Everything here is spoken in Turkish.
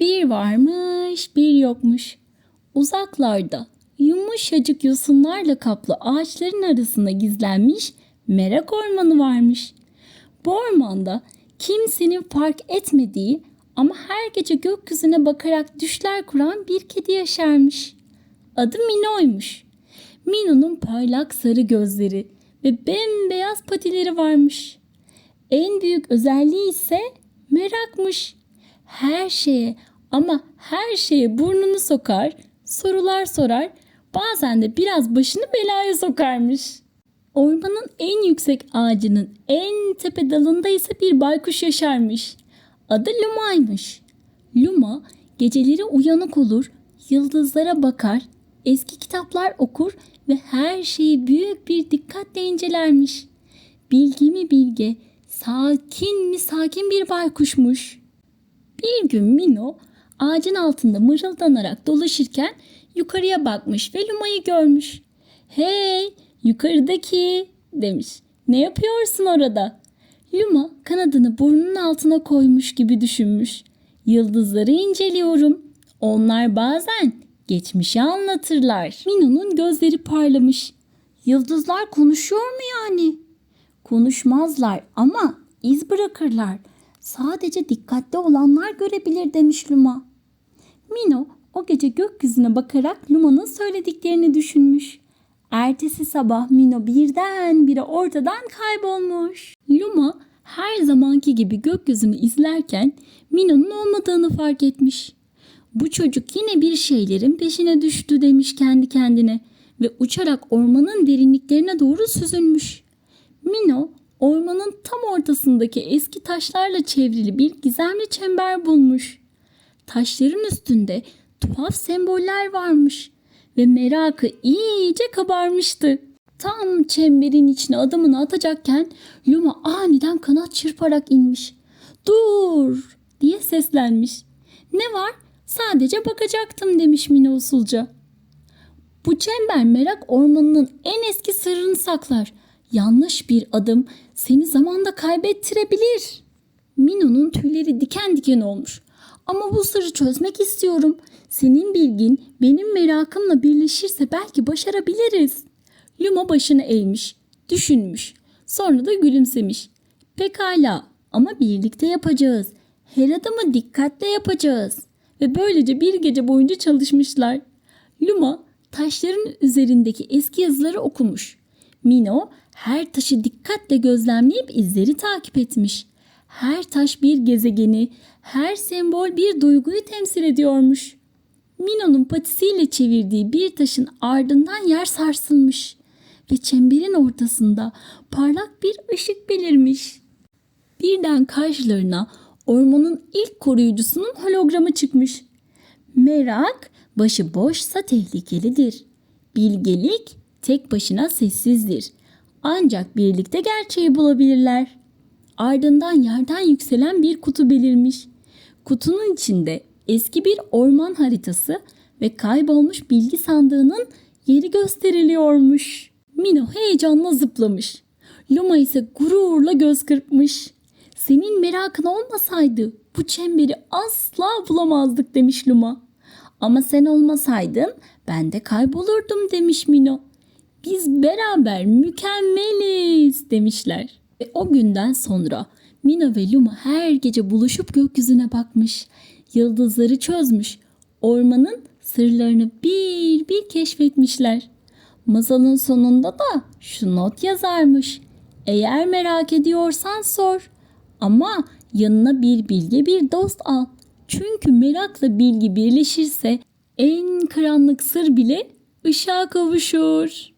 Bir varmış, bir yokmuş. Uzaklarda yumuşacık yosunlarla kaplı ağaçların arasında gizlenmiş merak ormanı varmış. Bu ormanda kimsenin fark etmediği ama her gece gökyüzüne bakarak düşler kuran bir kedi yaşarmış. Adı Mino'ymuş. Mino'nun parlak sarı gözleri ve bembeyaz patileri varmış. En büyük özelliği ise merakmış. Her şeye ama her şeye burnunu sokar, sorular sorar, bazen de biraz başını belaya sokarmış. Ormanın en yüksek ağacının en tepe dalında ise bir baykuş yaşarmış. Adı Luma'ymış. Luma geceleri uyanık olur, yıldızlara bakar, eski kitaplar okur ve her şeyi büyük bir dikkatle incelermiş. Bilgi mi bilge, sakin mi sakin bir baykuşmuş. Bir gün Mino ağacın altında mırıldanarak dolaşırken yukarıya bakmış ve Luma'yı görmüş. Hey yukarıdaki demiş. Ne yapıyorsun orada? Luma kanadını burnunun altına koymuş gibi düşünmüş. Yıldızları inceliyorum. Onlar bazen geçmişi anlatırlar. Mino'nun gözleri parlamış. Yıldızlar konuşuyor mu yani? Konuşmazlar ama iz bırakırlar. Sadece dikkatli olanlar görebilir demiş Luma. Mino o gece gökyüzüne bakarak Luma'nın söylediklerini düşünmüş. Ertesi sabah Mino birdenbire ortadan kaybolmuş. Luma her zamanki gibi gökyüzünü izlerken Mino'nun olmadığını fark etmiş. Bu çocuk yine bir şeylerin peşine düştü demiş kendi kendine ve uçarak ormanın derinliklerine doğru süzülmüş. Mino ormanın tam ortasındaki eski taşlarla çevrili bir gizemli çember bulmuş. Taşların üstünde tuhaf semboller varmış ve merakı iyice kabarmıştı. Tam çemberin içine adımını atacakken Luma aniden kanat çırparak inmiş. Dur diye seslenmiş. Ne var? Sadece bakacaktım demiş Mino usulca. Bu çember merak ormanının en eski sırrını saklar. Yanlış bir adım seni zamanda kaybettirebilir. Mino'nun tüyleri diken diken olmuş. Ama bu sırrı çözmek istiyorum. Senin bilgin benim merakımla birleşirse belki başarabiliriz. Luma başını eğmiş, düşünmüş. Sonra da gülümsemiş. Pekala ama birlikte yapacağız. Her adımı dikkatle yapacağız. Ve böylece bir gece boyunca çalışmışlar. Luma taşların üzerindeki eski yazıları okumuş. Mino her taşı dikkatle gözlemleyip izleri takip etmiş. Her taş bir gezegeni, her sembol bir duyguyu temsil ediyormuş. Mino'nun patisiyle çevirdiği bir taşın ardından yer sarsılmış ve çemberin ortasında parlak bir ışık belirmiş. Birden karşılarına ormanın ilk koruyucusunun hologramı çıkmış. Merak başı boşsa tehlikelidir. Bilgelik tek başına sessizdir. Ancak birlikte gerçeği bulabilirler. Ardından yerden yükselen bir kutu belirmiş. Kutunun içinde eski bir orman haritası ve kaybolmuş bilgi sandığının yeri gösteriliyormuş. Mino heyecanla zıplamış. Luma ise gururla göz kırpmış. Senin merakın olmasaydı bu çemberi asla bulamazdık demiş Luma. Ama sen olmasaydın ben de kaybolurdum demiş Mino. Biz beraber mükemmeliz demişler. Ve o günden sonra Mino ve Luma her gece buluşup gökyüzüne bakmış. Yıldızları çözmüş. Ormanın sırlarını bir bir keşfetmişler. Masalın sonunda da şu not yazarmış. Eğer merak ediyorsan sor. Ama yanına bir bilge bir dost al. Çünkü merakla bilgi birleşirse en karanlık sır bile ışığa kavuşur.